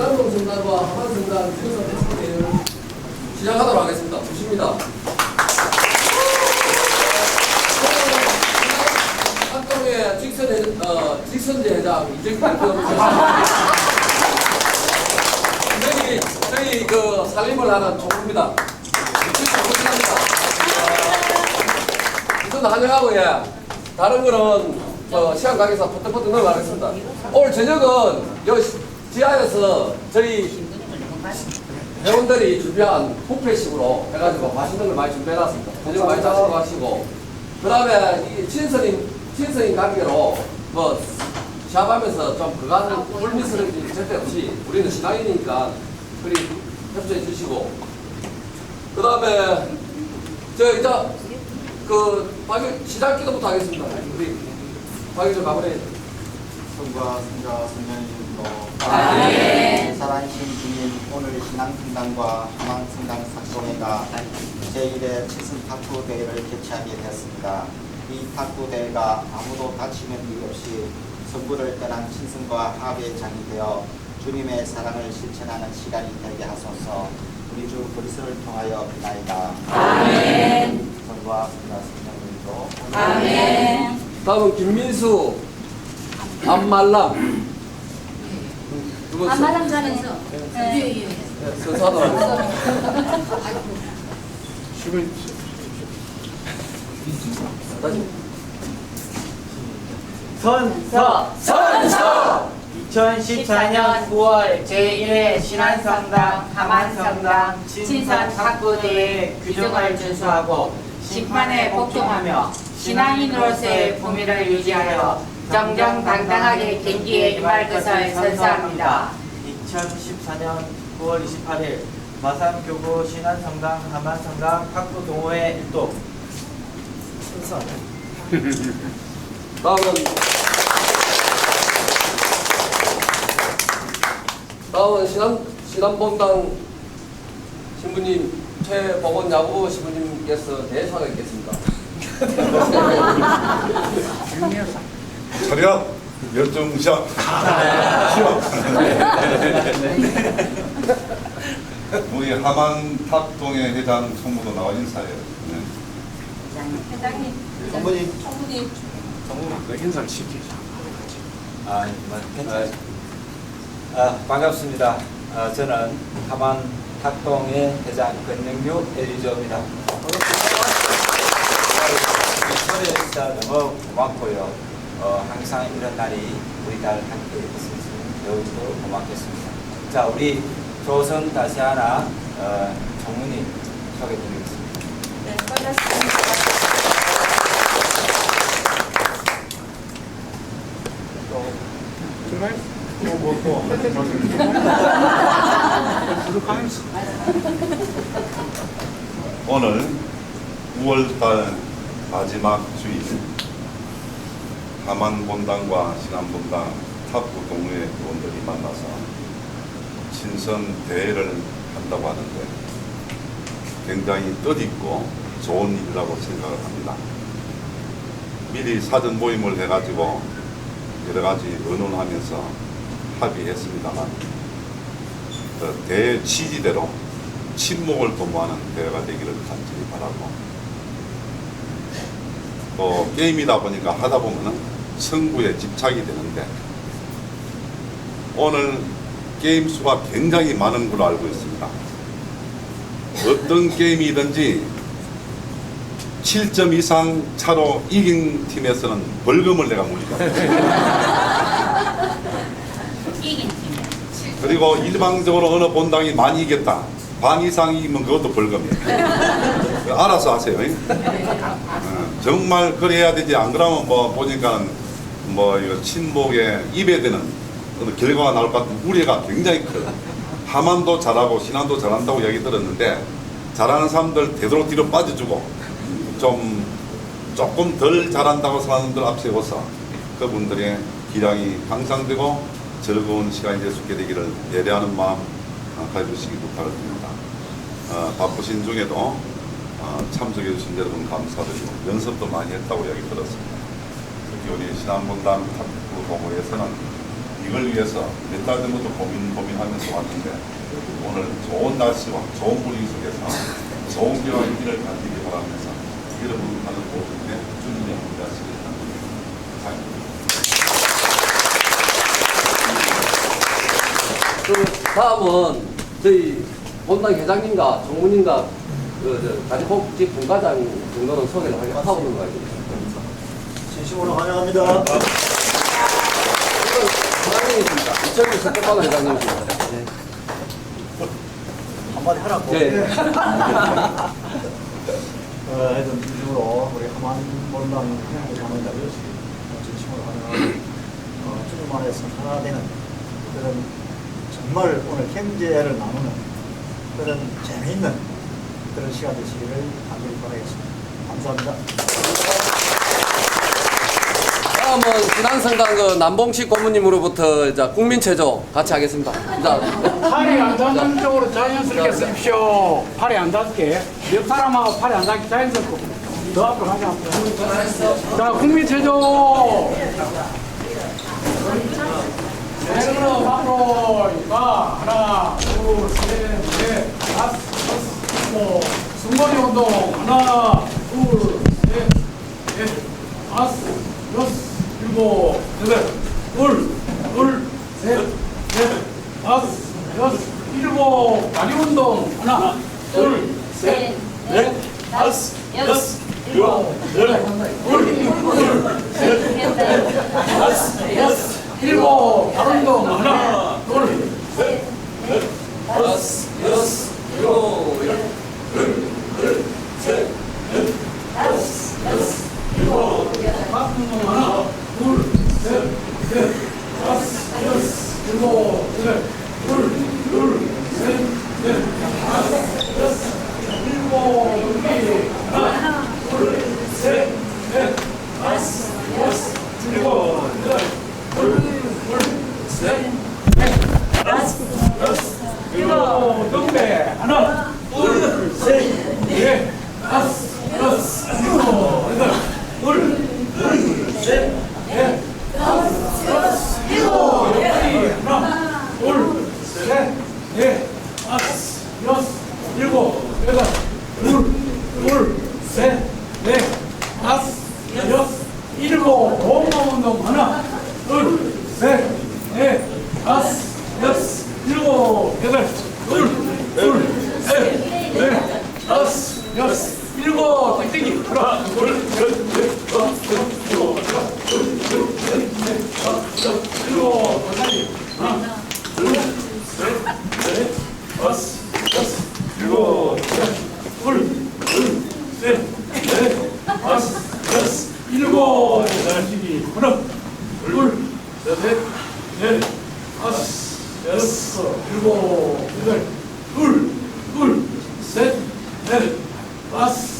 신안동 성당과 하만 성당 지도사 대표대회를 시작하도록 하겠습니다. 주십니다. 한동의 직선 어, 직선제 회장 이정기 대표 저희 저희 그 살림을 하는 총무입니다. 고생합니다. 우선 환영하고 예. 다른 거는 어, 시간 관계상 퍼뜩퍼뜩 넘어가겠습니다. 오늘 저녁은 여 지하에서 저희 회원들이 준비한 뷔페식으로 해가지고 맛있는 걸 많이 준비해놨습니다. 저녁 많이 자시고 가시고 그 다음에 이 친선인 친선인 관계로 뭐 시합하면서 좀 그간 불미스러운 일이 절대 없이 우리는 신앙이니까 그리 협조해 주시고 그 다음에 저 이제 그 박일 시작 기도부터 하겠습니다. 우리 박일 좀 마무리. 성과 성자 성령님도 아멘. 살아계신 주님 오늘 신앙성당과 하망성당 사건회가 제1회 칠승 탁구 대회를 개최하게 되었습니다. 이 탁구 대회가 아무도 다치는 일 없이 성부를 떠난 친승과 합의 장이 되어 주님의 사랑을 실천하는 시간이 되게 하소서 우리 주 그리스도를 통하여 비나이다. 아멘. 성과 성자 성령님도 아멘. 다음은 김민수 안말람 누구 안마당 전에서. 네, 선사도 다시. 선서 선서. 2014년 9월 제1회 신안성당 하만성당 친선 탁구대회 규정을 준수하고 심판에 복종하며 신앙인으로서의 품위를 유지하여 정정당당하게 경기에 임할 것을 선서합니다. 2014년 9월 28일 마산교구 신안성당 하만성당 탁구 동호회 일동 다음은 다음은 신안 신안본당 신부님 최복원 야구 신부님께서 대사가 있겠습니다. 차렷 열정샷 시험 우리 하만 탁동의 회장 총무도 나와 인사해요. 네. 회장님, 성부님 총무님. 아, 뭐, 괜찮아요. 아, 반갑습니다. 아, 저는 하만 학동의 회장 권영규 엘리조입니다. 초대해 주셔서 너무 고맙고요. 어, 항상 이런 날이 우리 달 함께 있으면 더욱더 고맙겠습니다. 자, 우리 조선 다시 하나 어, 총무님 소개 드리겠습니다. 네, 반갑습니다. 오늘 9월달 마지막 주일 하만 본당과 신안 본당 탁구 동호회 회원들이 만나서 친선 대회를 한다고 하는데 굉장히 뜻있고 좋은 일이라고 생각을 합니다. 미리 사전 모임을 해가지고 여러 가지 의논하면서 합의했습니다만 그 대회 취지대로 친목을 도모하는 대회가 되기를 간절히 바라고 또 게임이다 보니까 하다 보면은 승부에 집착이 되는데 오늘 게임 수가 굉장히 많은 걸로 알고 있습니다. 어떤 게임이든지 7점 이상 차로 이긴 팀에서는 벌금을 내가 물리다. 이긴 팀. 그리고 일방적으로 어느 본당이 많이 이겼다. 반 이상 이기면 그것도 벌금이에요. 알아서 하세요. 어, 정말 그래야 되지. 안 그러면 뭐 보니까 뭐 이거 친목에 입에 드는 어느 결과가 나올 것 같은 우려가 굉장히 커요. 하만도 잘하고 신안도 잘한다고 이야기 들었는데 잘하는 사람들 되도록 뒤로 빠져주고 좀 조금 덜 잘한다고 사람들 앞세워서 그분들의 기량이 향상되고 즐거운 시간이 될 수 있게 되기를 예배하는 마음 어, 가져주시기 부탁을 드립니다. 어, 바쁘신 중에도 어, 참석해 주신 여러분 감사드리고 연습도 많이 했다고 이야기 들었습니다. 우리 신안본당 탁구 동호회에서는 이걸 위해서 몇 달 전부터 고민 고민하면서 왔는데 오늘 좋은 날씨와 좋은 분위기 속에서 좋은 결과 일을 가지기 바라면서 여러분 하는 모든에 주님의 바랍니다. 그 다음은 저희 본당 회장님과 정무님과 그 가지복지 분과장 정도는 소개를 하고 있는 거예요. 진심으로 환영합니다. 이건 회장님이십니다. 이철규 석격과가 회장님이십니다. 네. 한마디 하라고. 네. 어, 하여튼 진심으로 우리 우리 하만 자비시 진심으로 환영하고 어, 주님 안에서 하나 되는 그런 정말 오늘 경제를 나누는 그런 재미있는 그런 시간 되시기를 간절히 바라겠습니다. 감사합니다. 다음은 신한성당 그 남봉식 고모님으로부터 이제 국민체조 같이 하겠습니다. 자, 팔이 안 닿는 쪽으로 자연스럽게 쓰십시오. 팔이 안 닿게. 옆 사람하고 팔이 안 닿게 자연스럽고. 더 앞으로 가자. 자, 국민체조. 네, 그럼 앞으로 가. 하나, 둘, 셋, 넷, 다섯, 여섯, 일곱. 승거리 운동. 하나, 둘, 셋, 넷, 다섯, 여섯, 일곱, 여덟, 둘, 둘, 셋, 넷, 다섯, 여섯, 일곱, 다리 운동. 하나, 둘, 셋, 넷, 다섯, 여섯, 일곱, 여덟, 둘, 둘, 셋, 넷, 다섯, 여섯, 일곱, 다리 운동. 하나, 둘, 셋, 넷, 다섯, 여섯, 일곱, 다섯 운동. 하나, 둘, 셋, 넷, 다섯, 여섯, 일곱, 여덟, 둘, 둘, 셋, 넷, 다섯, 여섯, 일곱, 여기. 하나, 둘, 셋, 넷, 다섯, 일곱, 여덟, 둘, 둘, 셋, 넷, 다섯, 여섯, 일곱, 경배. 하나, 둘, 셋, 넷, 다섯, 여섯, 일곱, 여덟, 둘, 둘, 셋, 넷, 다섯, 여섯, 일곱, 여덟, 하나, 둘, 셋, 넷, 다섯, 여섯, 일곱, 여덟, 둘, 둘, 셋, 넷, 다섯, 여섯, 일곱, 공공 운동 하나, 둘, 셋, 넷, 다섯, 여섯, 일곱, 여덟, 둘, 둘, 셋, 넷, 다섯, 여섯, 일곱, 땡땡이 하나, 둘, 셋, 넷, 다섯, 여섯, 일곱, 하나, 둘, 셋, 일곱, 다시 하나, 둘, 셋, 넷, 다섯, 여섯, 일곱, 셋, 둘, 둘, 셋, 넷, 다섯, 여섯, 일곱, 다시 하나, 둘, 셋, 넷, 다섯, 여섯, 일곱, 여덟, 둘, 둘, 셋, 넷, 다섯,